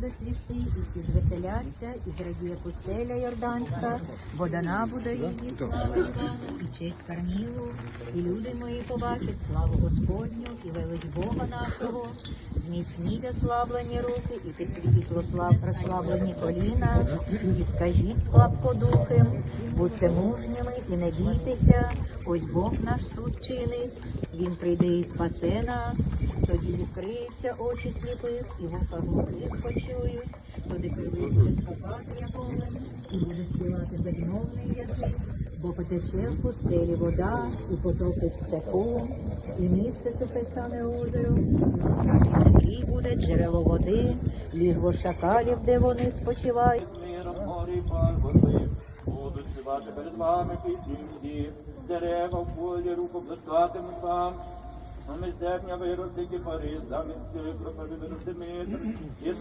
буде свісти, і всі звеселяться, і зрадіє пустеля Йорданська, бо дана буде її слава і честь Кармілу, і люди мої побачать славу Господню, і велич Бога нашого, зміцніть ослаблені руки, і підкріпіть ослаб, розслаблені коліна, і скажіть слабкодухим, будьте мужніми і не бійтеся, ось Бог наш суд чинить, Він прийде і спасе нас, тоді відкриються очі сліпих, і вуха глухих тоді і буде співати безмовний язик, бо потече в пустелі вода, і потопить степу, і місце сухе стане озером, і скалі буде джерело води, лігво шакалів, де вони спочивають. миром горі пагорби, буду співати перед вами пісні дерева в полі руку блискатимуть вам. Зерня виростить і пари, замість вирости мир. І